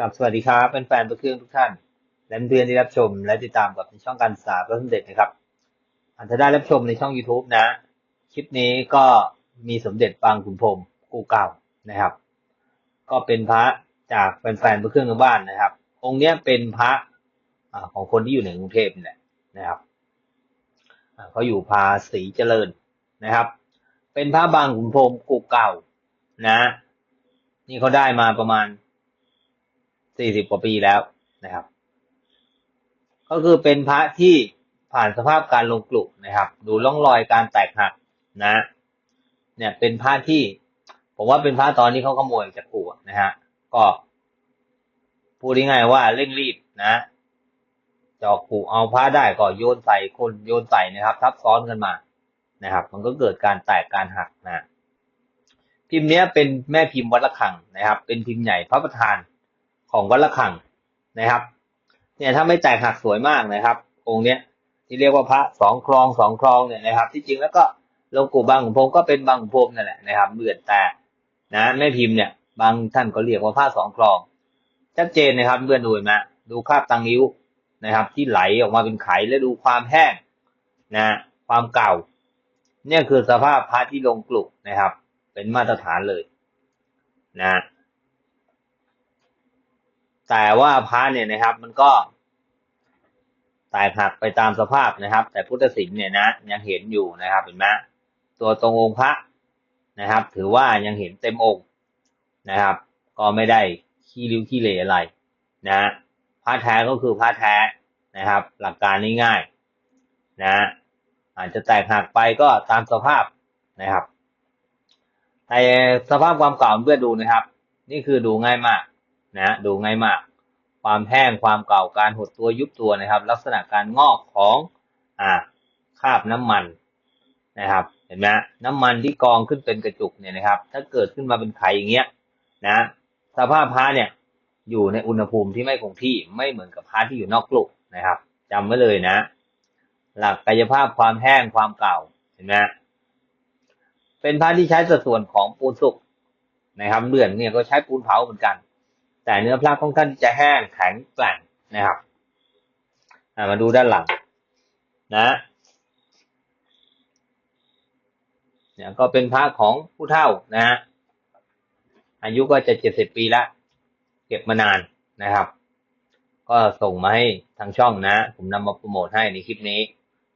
กับสวัสดีครับเป็นแฟนประเครื่องทุกท่าน และเพื่อนที่รับชม และติดตามกับในช่องการศึกษาพระสมเด็จนะครับอาจจะได้รับชมในช่อง YouTube นะ คลิปนี้ก็มีสมเด็จปางขุนพรมกูเก่านะครับ ก็เป็นพระจากแฟนๆพระเครื่องทั้งบ้านนะครับ องค์เนี้ยเป็นพระของคนที่อยู่ในกรุงเทพนี่แหละนะครับเขาอยู่ภาษีเจริญนะครับ เป็นพระบางขุนพรมกูเก่านะ นี่เขาได้มาประมาณ สี่สิบกว่าปีแล้วนะครับ ก็คือเป็นพระที่ผ่านสภาพการลงกลุนะครับ ดูร่องรอยการแตกหักนะ เนี่ยเป็นพระที่ ผมว่าเป็นพระตอนที่เขาขโมยจากกูอะนะฮะก็พูดง่ายๆว่าเร่งรีบนะจอกกูเอาพระได้ก็โยนใส่คนโยนใส่นะครับ ทับซ้อนกันมานะครับ มันก็เกิดการแตกการหักนะพิมพ์เนี้ยเป็นแม่พิมพ์วัดละคังนะครับ เป็นพิมพ์ใหญ่พระประธาน ของวัดละคังนะครับ เนี่ยถ้าไม่แตกหักสวยมากนะครับ องค์เนี้ยที่เรียกว่าพระสองคลองสองคลองเนี่ยนะครับ ที่จริงแล้วก็ลงปู่บางขุนพมก็เป็นบางขุนพมนั่นแหละนะครับเบือนแต่นะแม่พิมพ์เนี่ย บางท่านก็เรียกว่าพระสองคลอง ชัดเจนนะครับเพื่อนดูเห็นไหมดูคราบตังนิ้วนะครับ ที่ไหลออกมาเป็นไขและดูความแห้งนะ ความเก่า เนี่ยคือสภาพพระที่ลงกลุนะครับ เป็นมาตรฐานเลย นะ แต่ว่าพระเนี่ยนะครับ มันก็แตกหักไปตามสภาพนะครับ แต่พุทธศิลป์เนี่ยนะยังเห็นอยู่นะครับเห็นไหมตัวตรงองค์พระนะครับ ถือว่ายังเห็นเต็มองค์นะครับ ก็ไม่ได้ขี้ริ้วขี้เหร่อะไรนะพระแท้ก็คือพระแท้นะครับ หลักการง่ายๆนะอาจจะแตกหักไปก็ตามสภาพนะครับแต่สภาพความเก่าเพื่อดูนะครับ นี่คือดูง่ายมาก นะดูง่ายมาก ความแห้งความเก่าการหดตัวยุบตัวนะครับ ลักษณะการงอกของอ่าคราบน้ำมันนะครับ เห็นไหมน้ำมันที่กองขึ้นเป็นกระจุกเนี่ยนะครับ ถ้าเกิดขึ้นมาเป็นไข่อย่างเงี้ยนะสภาพพระเนี่ยอยู่ในอุณหภูมิที่ไม่คงที่ไม่เหมือนกับพระที่อยู่นอกกลุกนะครับจำไว้เลยนะ หลักกายภาพความแห้งความเก่าเห็นไหมเป็นพระที่ใช้สัดส่วนของปูนสุกนะครับเลื่อนเนี่ยก็ใช้ปูนเผาเหมือนกัน แต่เนื้อพระค่อนข้างจะแห้งแข็งแกร่งนะครับมาดูด้านหลังนะเนี่ยก็เป็นพระของผู้เฒ่านะฮะอายุก็จะเจ็ดสิบปีละเก็บมานานนะครับ ก็ส่งมาให้ทางช่องนะ ผมนำมาโปรโมทให้ในคลิปนี้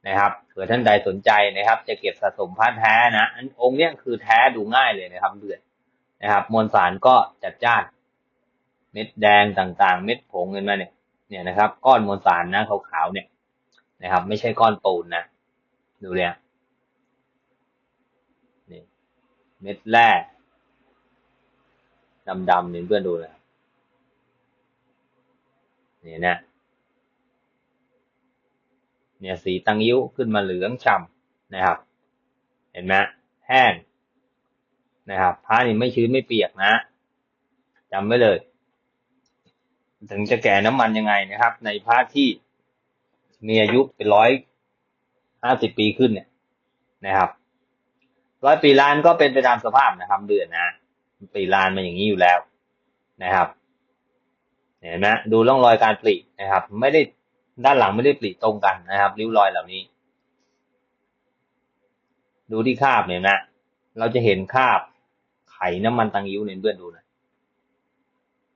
นะครับเผื่อท่านใดสนใจนะครับ จะเก็บสะสมพระแท้นะอันองค์เนี้ยคือแท้ดูง่ายเลยนะครับเดือดนะครับ มวลสารก็จัดจ้าน เม็ดแดงต่างๆ เม็ดผงเงินมาเนี่ยเนี่ยนะครับ ก้อนมวลสารนะขาวๆเนี่ยนะครับ ไม่ใช่ก้อนปูนนะดูเนี่ยนี่เม็ดแร่ดำๆเนี่ยเพื่อนดูนะนี่นะเนี่ยสีตังยิ้วขึ้นมาเหลืองฉ่ำนะครับ เห็นไหมแห้งนะครับผ้านี่ไม่ชื้นไม่เปียกนะจำไว้เลย ถึงจะแก่น้ำมันยังไงนะครับ ในผ้าที่มีอายุเป็นร้อยห้าสิบปีขึ้นเนี่ยนะครับร้อยปีลานก็เป็นไปตามสภาพนะครับ เดือนนะปีลานมาอย่างนี้อยู่แล้วนะครับเห็นไหมดูร่องรอยการปลีนะครับ ไม่ได้ด้านหลังไม่ได้ปลีตรงกันนะครับริ้วรอยเหล่านี้ ดูที่คาบเนี่ยนะ เราจะเห็นคาบไข่น้ำมันตังยิ้วเนี่ยเพื่อนดูนะ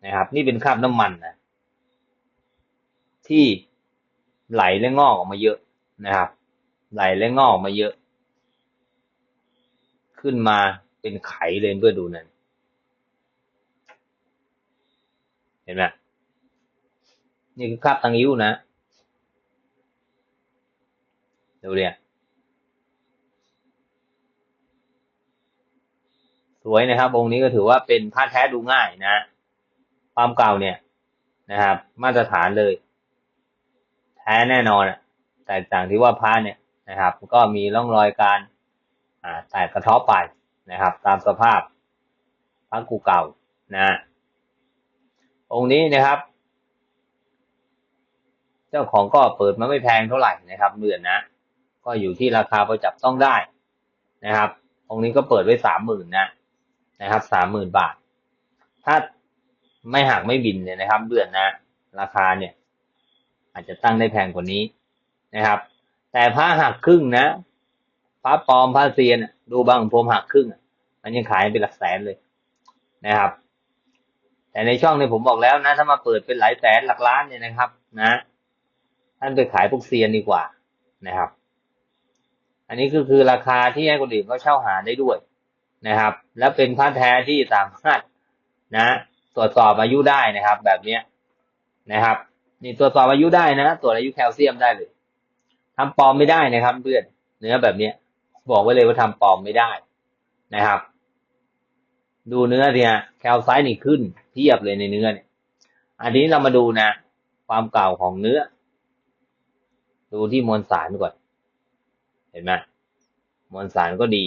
นะครับ นี่เป็นคราบน้ำมันนะที่ไหลและงอกออกมาเยอะนะครับ ไหลและงอกออกมาเยอะ ขึ้นมาเป็นไข่เลยเพื่อดูนั่นเห็นไหมนี่คือคราบตังยิ้วนะดูเนี่ยสวยนะครับองค์นี้ก็ถือว่าเป็นผ้าแท้ดูง่ายนะ ความเก่าเนี่ยนะครับ มาตรฐานเลย แท้แน่นอนแตกต่างที่ว่าผ้าเนี่ยนะครับ ก็มีร่องรอยการอ่าแตกกระทาะไปนะครับ ตามสภาพพระกูเก่านะองค์นี้นะครับ เจ้าของก็เปิดมาไม่แพงเท่าไหร่นะครับเดือนนะ ก็อยู่ที่ราคาพอจับต้องได้นะครับองค์นี้ก็เปิดไว้สามหมื่นนะนะครับสามหมื่นบาท ถ้า ไม่หักไม่บินเนี่ยนะครับ เดือนนะราคาเนี่ย อาจจะตั้งได้แพงกว่านี้นะครับ แต่พระหักครึ่งนะพระปลอมพระเซียนดูบางผมหักครึ่งมันยังขายเป็นหลักแสนเลยนะครับ แต่ในช่องเนี่ยผมบอกแล้วนะ ถ้ามาเปิดเป็นหลายแสนหลักล้านเนี่ยนะครับ นะท่านไปขายพวกเซียนดีกว่านะครับ อันนี้ก็คือราคาที่ให้คนอื่นเขาเช่าหาได้ด้วยนะครับ แล้วเป็นพระแท้ที่สามารถนะ ตรวจสอบอายุได้นะครับ แบบเนี้ยนะครับ นี่ตรวจสอบอายุได้นะตรวจอายุแคลเซียมได้เลยทำปลอมไม่ได้นะครับ เพื่อนเนื้อแบบเนี้ย บอกไว้เลยว่าทำปลอมไม่ได้นะครับ ดูเนื้อเนี่ยแคลไซต์นี่ขึ้นเทียบเลยในเนื้อเนี่ย อันนี้เรามาดูนะ ความเก่าของเนื้อ ดูที่มวลสารก่อน เห็นไหมมวลสารก็ดี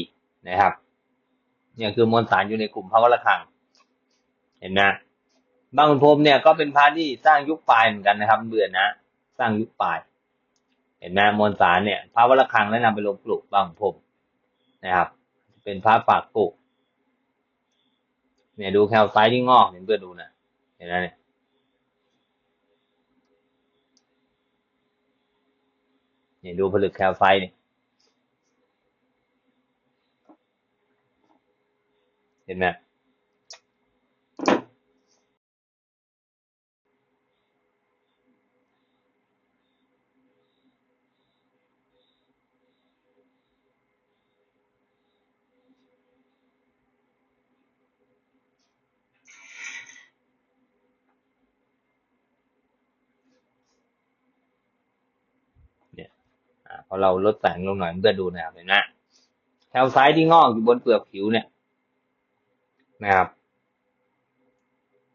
นะครับเนี่ยคือมวลสารอยู่ในกลุ่มพระวรคัง เห็นไหมบางขุนพรมเนี่ยก็เป็นพระที่สร้างยุคปลายเหมือนกันนะครับเบื่อนะสร้างยุคปลาย เห็นไหมมวลสารเนี่ย พระวรคังแล้วนำไปลงปลูกบางขุนพรมนะครับ เป็นพระฝากปลูกเนี่ยดูแคลไซต์ที่งอกเห็นเพื่อดูนะเห็นไหมเนี่ยเนี่ยดูผลึกแคลไซต์เนี่ยเห็นไหมอ่า พอเราลดแสงลงหน่อยเพื่อดูนะครับเห็นไหมแคลไซต์ที่งอกอยู่บนเปลือกผิวเนี่ยนะครับ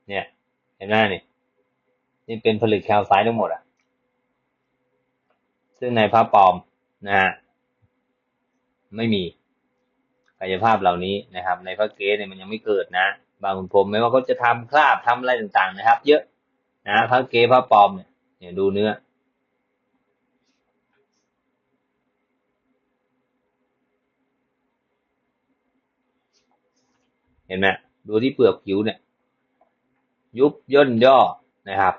เนี่ยเห็นไหมนี่นี่เป็นผลึกแคลไซต์ทั้งหมดอะ ซึ่งในพระปลอมนะฮะไม่มีกายภาพเหล่านี้นะครับ ในพระเกศเนี่ยมันยังไม่เกิดนะ บางคุณผมไม่ว่าเขาจะทำคราบทำอะไรต่างๆนะครับ เยอะนะพระเกศพระปลอมเนี่ยดูเนื้อ ห็นไหมดูที่เปลือกผิวเนี่ย ยุบย่นย่อนะครับ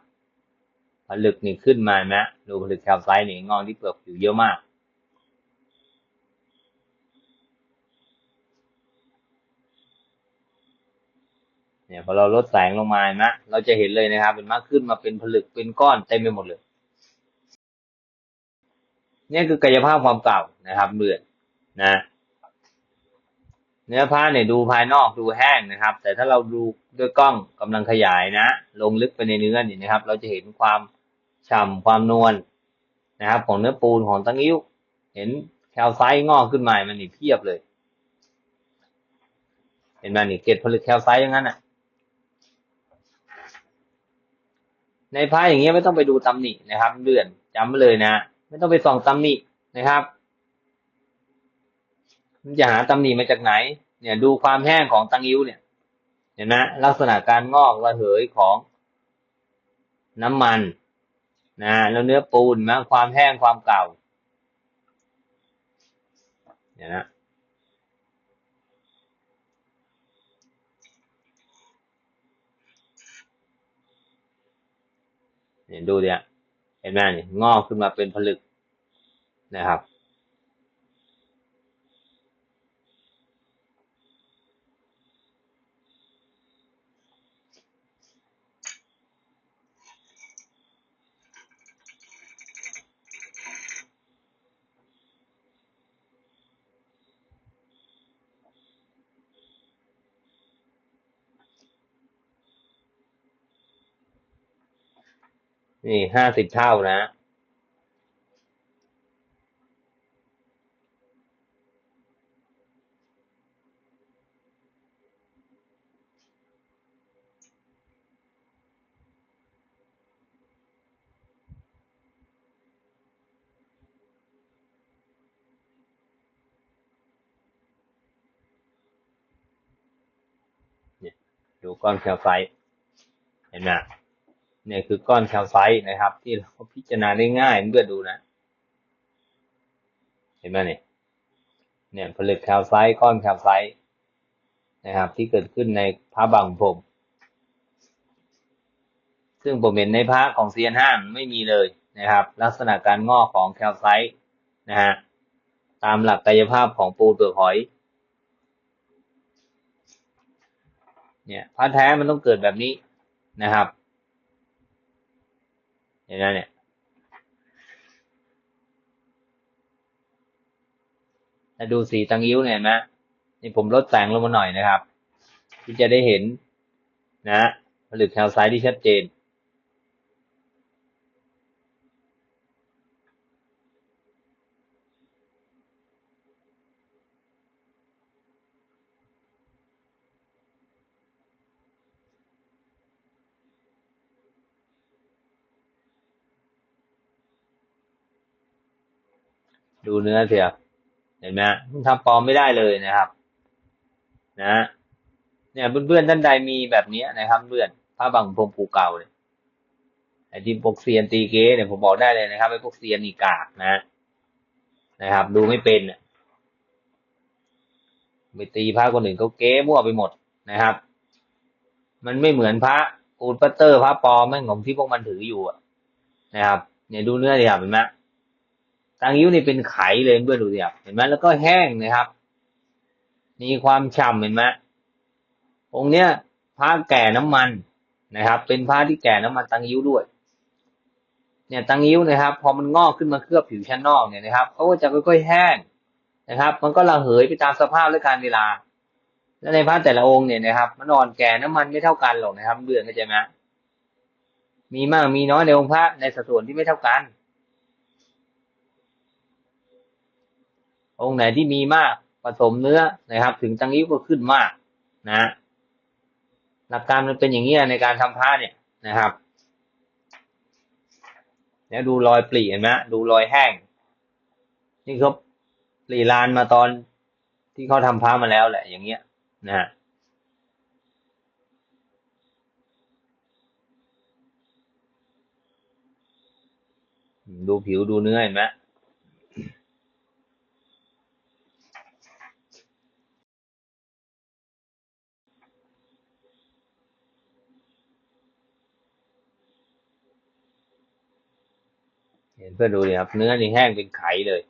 ผลึกนี่ขึ้นมานะดูผลึกแคลไซต์นี่งอกที่เปลือกผิวเยอะมาก เนี่ยพอเราลดแสงลงมานะเราจะเห็นเลยนะครับ เป็นมากขึ้นมาเป็นผลึกเป็นก้อนเต็มไปหมดเลยนี่คือกายภาพความเก่านะครับเบือนนะ เนื้อผ้าเนี่ยดูภายนอกดูแห้งนะครับ แต่ถ้าเราดูด้วยกล้องกำลังขยายนะ ลงลึกไปในเนื้อนี่นะครับ เราจะเห็นความฉ่ำความนวลนะครับ ของเนื้อปูนของตั้งยิ้วเห็นแคลไซต์งอกขึ้นมามันนี่เพียบเลย เห็นไหมนี่เกล็ดผลึกแคลไซต์อย่างนั้นอะในผ้าอย่างเงี้ยไม่ต้องไปดูตำหนินะครับ เดือนจำไว้เลยนะ ไม่ต้องไปส่องตำหนินะครับ มันจะหาตำหนิมาจากไหน เนี่ยดูความแห้งของตังยิ้วเนี่ยเห็นไหมลักษณะการงอกระเหยของน้ำมันนะแล้วเนื้อปูนมาความแห้งความเก่าเนี่ยนะเนี่ยดูเนี่ยเห็นไหมนี่งอกขึ้นมาเป็นผลึกนะครับ นี่ห้าสิบเท่านะ ดูก้อนแคลไซต์เห็นไหม เนี่ยคือก้อนแคลไซต์นะครับ ที่เราพิจารณาได้ง่ายเพื่อดูนะ เห็นไหมเนี่ยเนี่ยผลึกแคลไซต์ก้อนแคลไซต์นะครับ ที่เกิดขึ้นในพระบางพรมซึ่งผมเห็นในพระของเซียนห้างไม่มีเลยนะครับ ลักษณะการงอกของแคลไซต์นะฮะตามหลักกายภาพของปูเปลือกหอยเนี่ยพระแท้มันต้องเกิดแบบนี้นะครับ เห็นไหมเนี่ยถ้าดูสีตังยิ้วเนี่ยนะนี่ผมลดแสงลงมาหน่อยนะครับ ที่จะได้เห็นนะผลึกแคลไซต์ที่ชัดเจน ดูเนื้อเสียเห็นไหมมันทำปลอมไม่ได้เลยนะครับ นะ เนี่ยเพื่อนๆท่านใดมีแบบนี้นะครับเพื่อนผ้าบางพรมปูเก่าเนี่ยไอ้ที่พวกเซียนตีเก้เนี่ยผมบอกได้เลยนะครับไอ้พวกเซียนอีกากนะ นะครับ ดูไม่เป็นเนี่ยไปตีพระคนอื่นเขาเก้มั่วไปหมดนะครับ มันไม่เหมือนพระปูนปัตเตอร์พระปลอมแม่งของที่พวกมันถืออยู่อะนะครับ เนี่ยดูเนื้อดิครับเห็นไหม ตังยิ้วนี่เป็นไขเลยเพื่อนดูสิครับเห็นไหมแล้วก็แห้งนะครับ มีความฉ่ำเห็นไหมองค์เนี้ยพระแก่น้ำมันนะครับ เป็นพระที่แก่น้ำมันตังยิ้วด้วย เนี่ยตังยิ้วนะครับ พอมันงอกขึ้นมาเคลือบผิวชั้นนอกเนี่ยนะครับเขาก็จะค่อยๆแห้งนะครับ มันก็ระเหยไปตามสภาพและการเวลา และในพระแต่ละองค์เนี่ยนะครับ มันอ่อนแก่น้ำมันไม่เท่ากันหรอกนะครับเบื่อเข้าใจไหมมีมากมีน้อยในองค์พระในสัดส่วนที่ไม่เท่ากัน องค์ไหนที่มีมากผสมเนื้อนะครับ ถึงตังยิ้วก็ขึ้นมากนะหลักการมันเป็นอย่างนี้ในการทำผ้าเนี่ยนะครับแล้วดูรอยปลีเห็นไหมดูรอยแห้ง นี่เขาปลีลานมาตอนที่เขาทำผ้ามาแล้วแหละ อย่างเงี้ยนะฮะดูผิวดูเนื้อเห็นไหม เพื่อดูดิครับ เนื้อนี่แห้งเป็นไขเลย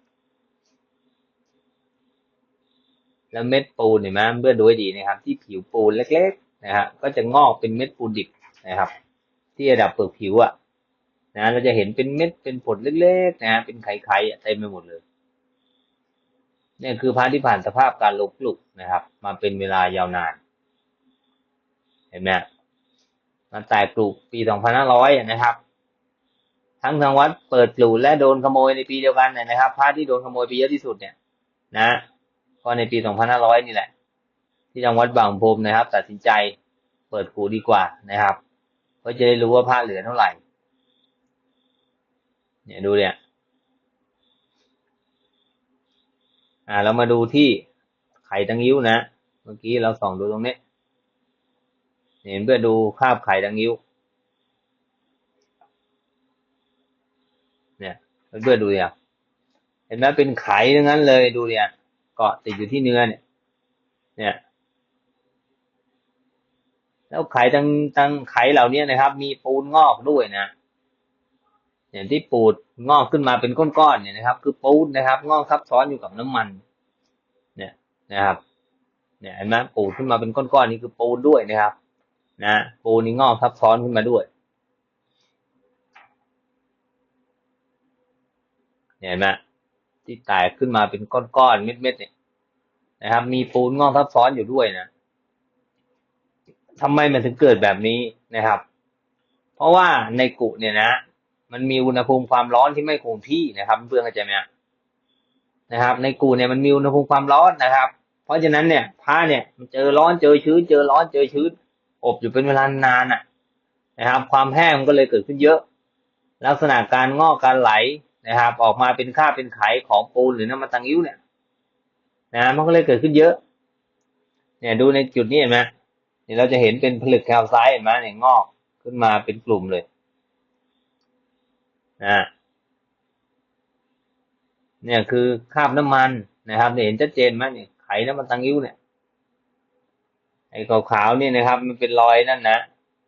แล้วเม็ดปูนเห็นไหมเพื่อดูให้ดีนะครับ ที่ผิวปูนเล็กๆนะฮะก็จะงอกเป็นเม็ดปูนดิบนะครับ ที่ระดับเปลือกผิวอะนะเราจะเห็นเป็นเม็ดเป็นผลเล็กๆนะฮะเป็นไข่ๆเต็มไปหมดเลยนี่คือพระที่ผ่านสภาพการลบลุกนะครับ มาเป็นเวลายาวนาน เห็นไหมมันแตกปลูกปีสองพันห้าร้อยนะครับ ทั้งทางวัดเปิดปลูกและโดนขโมยในปีเดียวกันเนี่ยนะครับพระที่โดนขโมยไปเยอะที่สุดเนี่ย นะก็ในปีสองพันห้าร้อยนี่แหละ ที่ทางวัดบางพรมนะครับ ตัดสินใจเปิดกูดีกว่านะครับเพื่อจะได้รู้ว่าพระเหลือเท่าไหร่ เนี่ยดูเนี่ยอ่าเรามาดูที่ไข่ตังยิ้วนะ เมื่อกี้เราส่องดูตรงนี้ เห็นเพื่อดูคาบไข่ตังยิ้ว เนี่ยเพื่อดูเนี่ยเห็นไหมเป็นไข่ทั้งนั้นเลยดูเนี่ยเกาะติดอยู่ที่เนื้อเนี่ย เนี่ย แล้วไข่ตังตั้งไข่เหล่านี้นะครับ มีปูนงอกด้วยนะอย่างที่ปูดงอกขึ้นมาเป็นก้อนๆเนี่ยนะครับ คือปูนนะครับ งอกซับซ้อนอยู่กับน้ำมัน เนี่ยนะครับ เนี่ยเห็นไหมปูดขึ้นมาเป็นก้อนๆนี่คือปูนด้วยนะครับ นะปูนนี่งอกซับซ้อนขึ้นมาด้วย เห็นไหมที่แตกขึ้นมาเป็นก้อนๆเม็ดๆเนี่ยนะครับ มีปูนงอกซับซ้อนอยู่ด้วยนะทำไมมันถึงเกิดแบบนี้นะครับ เพราะว่าในกุเนี่ยนะ มันมีอุณหภูมิความร้อนที่ไม่คงที่นะครับ เพื่อนเข้าใจไหมนะครับ ในกูเนี่ยมันมีอุณหภูมิความร้อนนะครับ เพราะฉะนั้นเนี่ยผ้าเนี่ยมันเจอร้อนเจอชื้นเจอร้อนเจอชื้นอบอยู่เป็นเวลานานอะ นะครับ ความแห้งมันก็เลยเกิดขึ้นเยอะ ลักษณะการงอกการไหล นะครับ ออกมาเป็นค่าเป็นไขของปูนหรือน้ำมันตังยิ้วเนี่ยนะมันก็เลยเกิดขึ้นเยอะ เนี่ยดูในจุดนี้เห็นไหมเนี่ยเราจะเห็นเป็นผลึกแคลไซต์เห็นไหมเนี่ยงอกขึ้นมาเป็นกลุ่มเลยนะเนี่ยคือคราบน้ำมันนะครับเนี่ยเห็นชัดเจนไหมเนี่ยไขน้ำมันตังยิ้วเนี่ยไอ้ขาวๆนี่นะครับ มันเป็นรอยนั่นนะ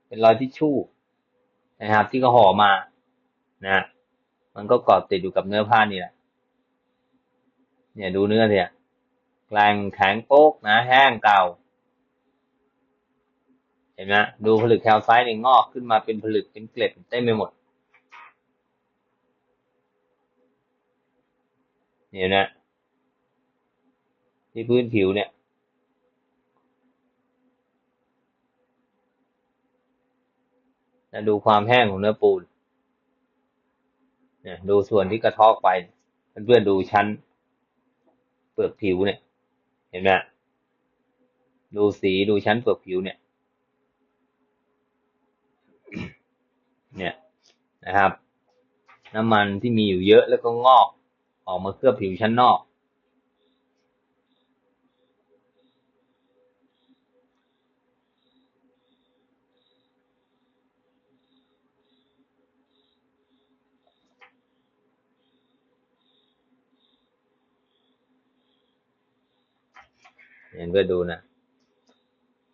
เป็นรอยที่ชู่นะครับ ที่ก็ห่อมานะ มันก็เกาะติดอยู่กับเนื้อผ้านี่แหละ เนี่ยดูเนื้อเนี่ยแกลงแข็งโป๊กนะแห้งเก่า เห็นไหมดูผลึกแคลไซต์เนี่ยงอกขึ้นมาเป็นผลึกเป็นเกล็ดเต็มไปหมดเนี่ยนะที่พื้นผิวเนี่ยดูความแห้งของเนื้อปูน ดูส่วนที่กระทอกไปเพื่อนๆดูชั้น เปลือกผิวเนี่ย เห็นไหมดูสีดูชั้นเปลือกผิวเนี่ย เนี่ยนะครับ น้ำมันที่มีอยู่เยอะแล้วก็งอก ออกมาเคลือบผิวชั้นนอก เห็นเพื่อดูนะ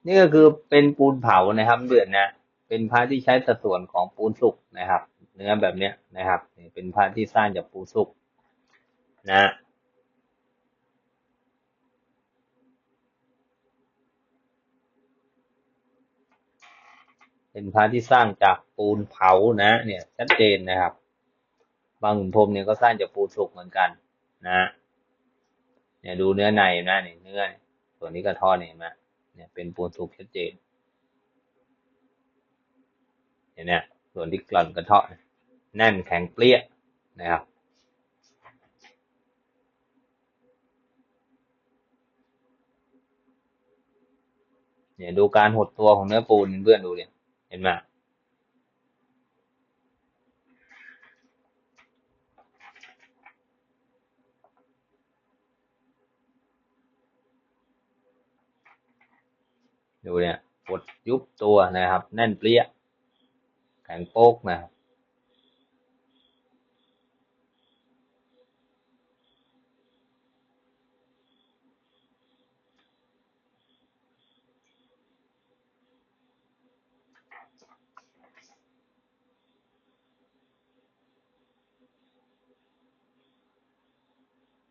นี่ก็คือเป็นปูนเผานะครับ เดือนนะเป็นพระที่ใช้สัดส่วนของปูนสุกนะครับ เนื้อแบบเนี้ยนะครับนี่เป็นพระที่สร้างจากปูนสุกนะเป็นพระที่สร้างจากปูนเผานะ เนี่ยชัดเจนนะครับ บางขุนพรมเนี่ยก็สร้างจากปูนสุกเหมือนกัน นะ เนี่ยดูเนื้อในนะเนี่ยเนื้อ ส่วนนี้ก็ทอเนี่ยนะเนี่ยเป็นปูนสุกชัดเจนเห็นเนี่ยส่วนที่กร่อนกระเทาะแน่นแข็งเปรี้ยนะครับเนี่ยดูการหดตัวของเนื้อปูนเพื่อนดูเนี่ยเห็นไหม ดูเนี่ยกดยุบตัวนะครับ แน่นเปรี้ยแข็งโป๊กนะครับ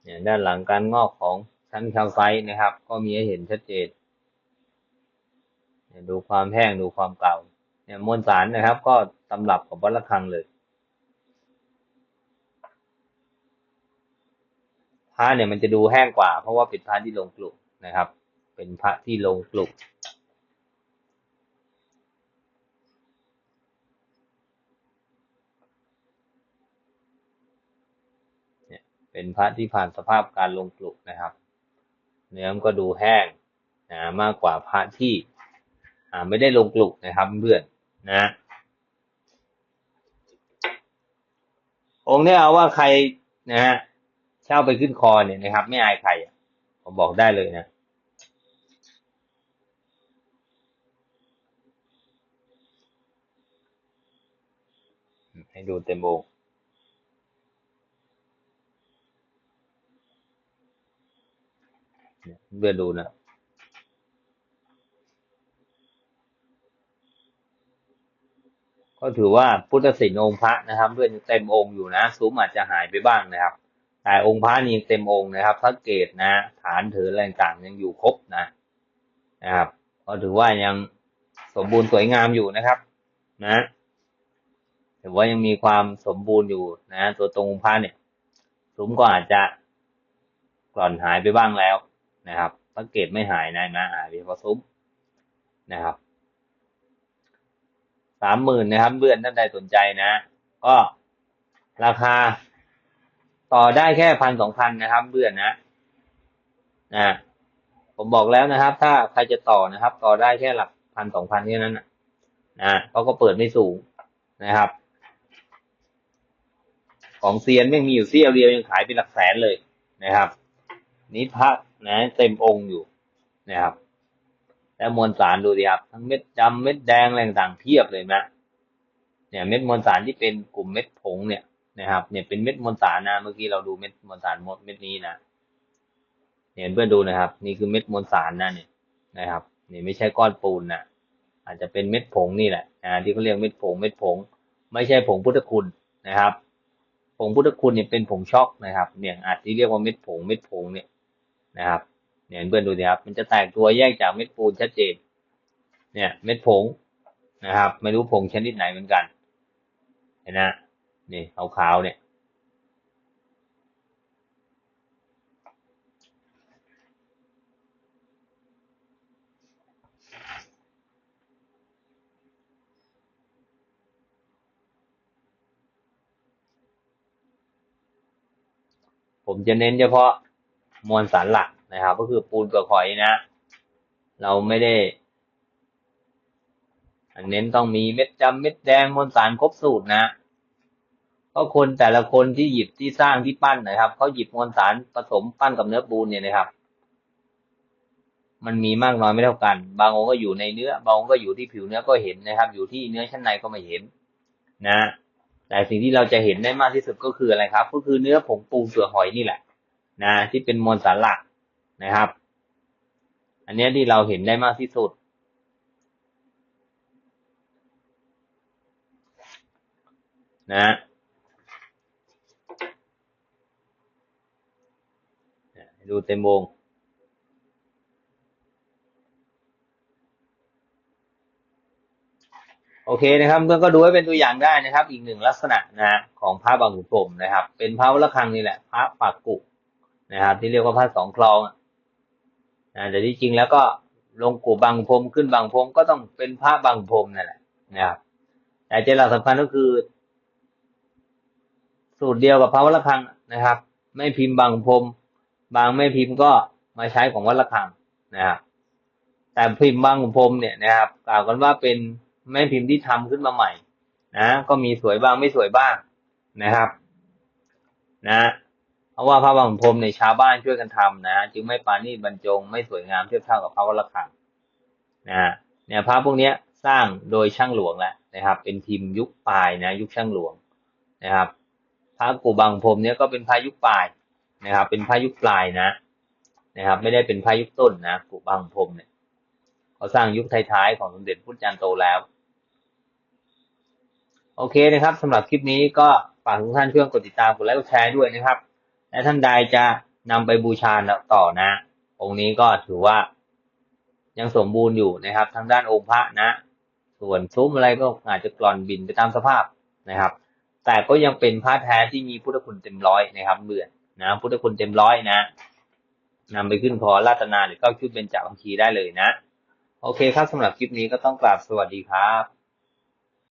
เนี่ยด้านหลังการงอกของชั้นคลไซต์นะครับ ก็มีให้เห็นชัดเจน ดูความแห้งดูความเก่าเนี่ยมวลสารนะครับ ก็ตำรับกับวัดระฆังเลยพระเนี่ยมันจะดูแห้งกว่า เพราะว่าเป็นพระที่ลงกลุกนะครับ เป็นพระที่ลงกลุกเนี่ยเป็นพระที่ผ่านสภาพการลงกลุกนะครับ เนื้อมก็ดูแห้งนะมากกว่าพระที่ ไม่ได้ลงกลุกนะครับเพื่อนนะองค์นี้เอาว่าใครนะฮะเช่าไปขึ้นคอเนี่ยนะครับ ไม่อายใครผมบอกได้เลยนะให้ดูเต็มองค์เพื่อดูนะ ก็ถือว่าพุทธศิลป์องค์พระนะครับเพื่อนเต็มองค์อยู่นะซุ้มอาจจะหายไปบ้างนะครับ แต่องค์พระนี่เต็มองค์นะครับพระเกตนะ ฐานถืออะไรต่างยังอยู่ครบนะนะครับ ก็ถือว่ายังสมบูรณ์สวยงามอยู่นะครับ นะถือว่ายังมีความสมบูรณ์อยู่นะ ตัวตรงองค์พระเนี่ยซุ้มก็อาจจะกร่อนหายไปบ้างแล้วนะครับพระเกตไม่หายนะนะหายไปเพราะซุ้มนะครับ สามหมื่นนะครับเพื่อนท่านใดสนใจนะ ก็ราคา ต่อได้แค่พันสองพันนะครับเพื่อนนะนะผมบอกแล้วนะครับ ถ้าใครจะต่อนะครับ ต่อได้แค่หลักพันสองพันแค่นั้นนะนะเขาก็เปิดไม่สูงนะครับ ของเซียนไม่มีอยู่เสี้ยวเดียวยังขายเป็นหลักแสนเลยนะครับ นี้พระนะเต็มองค์อยู่นะครับ แล้วมวลสารดูดิครับทั้งเม็ดดำเม็ดแดงอะไรต่างเพียบเลยนะเนี่ยเม็ดมวลสารที่เป็นกลุ่มเม็ดผงเนี่ยนะครับเนี่ยเป็นเม็ดมวลสารนะเมื่อกี้เราดูเม็ดมวลสารมดเม็ดนี้นะเห็นเพื่อนดูนะครับ นี่คือเม็ดมวลสารนะเนี่ยนะครับนี่ไม่ใช่ก้อนปูนนะอาจจะเป็นเม็ดผงนี่แหละนะที่เขาเรียกเม็ดผงเม็ดผง ไม่ใช่ผงพุทธคุณนะครับผงพุทธคุณเนี่ยเป็นผงช็อกนะครับ เนี่ยอาจที่เรียกว่าเม็ดผงเม็ดผงเนี่ยนะครับ เนี่ยเพื่อนดูสิครับ มันจะแตกตัวแยกจากเม็ดปูนชัดเจน เนี่ยเม็ดผงนะครับ ไม่รู้ผงชนิดไหนเหมือนกัน เห็นนะนี่ขาวๆเนี่ย ผมจะเน้นเฉพาะมวลสารหลัก นะครับ ก็คือปูนเปลือกหอยนะ เราไม่ได้เน้นต้องมีเม็ดจำเม็ดแดงมวลสารครบสูตรนะก็คนแต่ละคนที่หยิบที่สร้างที่ปั้นนะครับเขาหยิบมวลสารผสมปั้นกับเนื้อปูนเนี่ยนะครับ มันมีมากน้อยไม่เท่ากัน บางองค์ก็อยู่ในเนื้อ บางองค์ก็อยู่ที่ผิวเนื้อก็เห็นนะครับ อยู่ที่เนื้อชั้นในก็ไม่เห็น นะแต่สิ่งที่เราจะเห็นได้มากที่สุดก็คืออะไรครับ ก็คือเนื้อผงปูเปลือกหอยนี่แหละ นะ ที่เป็นมวลสารหลัก นะครับ อันนี้ที่เราเห็นได้มากที่สุด นะดูเต็มวงโอเคนะครับเพื่อนก็ดูให้เป็นตัวอย่างได้นะครับ อีกหนึ่งลักษณะนะของพระบางขุนพรมนะครับ เป็นพระวัลคังนี่แหละพระปากกุนะครับที่เรียกว่าพระสองคลอง นะแต่ที่จริงแล้วก็ลงกูบางพรมขึ้นบางพรมก็ต้องเป็นพระบางพรมนั่นแหละนะครับแต่เจหลักสำคัญก็คือ สูตรเดียวกับพระวัลคังนะครับ ไม่พิมพ์บางพรมบางไม่พิมพ์ก็มาใช้ของวัดระฆังนะครับแต่พิมพ์บางพรมเนี่ยนะครับ กล่าวกันว่าเป็นแม่พิมพ์ที่ทำขึ้นมาใหม่ นะ ก็มีสวยบ้างไม่สวยบ้างนะครับ นะ เพราะว่าพระบางพรมในชาวบ้านช่วยกันทำนะจึงไม่ปานีบรรจงไม่สวยงามเทียบเท่ากับพระวัดระฆังนะเนี่ยพระพวกนี้สร้างโดยช่างหลวงแหละนะครับ เป็นพิมพ์ยุคปลายนะยุคช่างหลวงนะครับ พระกูบางพรมเนี่ยก็เป็นพระยุคปลายนะครับ เป็นพายุปลายนะนะครับ ไม่ได้เป็นพายุต้นนะกุบางพรมเนี่ยเขาสร้างยุคท้ายๆของสมเด็จพุทธจารย์โตแล้ว โอเคนะครับสำหรับคลิปนี้ก็ฝากทุกท่านช่วยกดติดตามกดไลค์กดแชร์ด้วยนะครับ และท่านใดจะนำไปบูชาต่อนะ องค์นี้ก็ถือว่ายังสมบูรณ์อยู่นะครับ ทางด้านองค์พระนะ ส่วนซุ้มอะไรก็อาจจะกร่อนบินไปตามสภาพนะครับ แต่ก็ยังเป็นพระแท้ที่มีพุทธคุณเต็มร้อยนะครับเบื่อนะพุทธคุณเต็มร้อยนะนำไปขึ้นพอราตนาหรือก็ชุดเป็นจากบัญชีได้เลยนะ โอเคครับสำหรับคลิปนี้ก็ต้องกราบสวัสดีครับ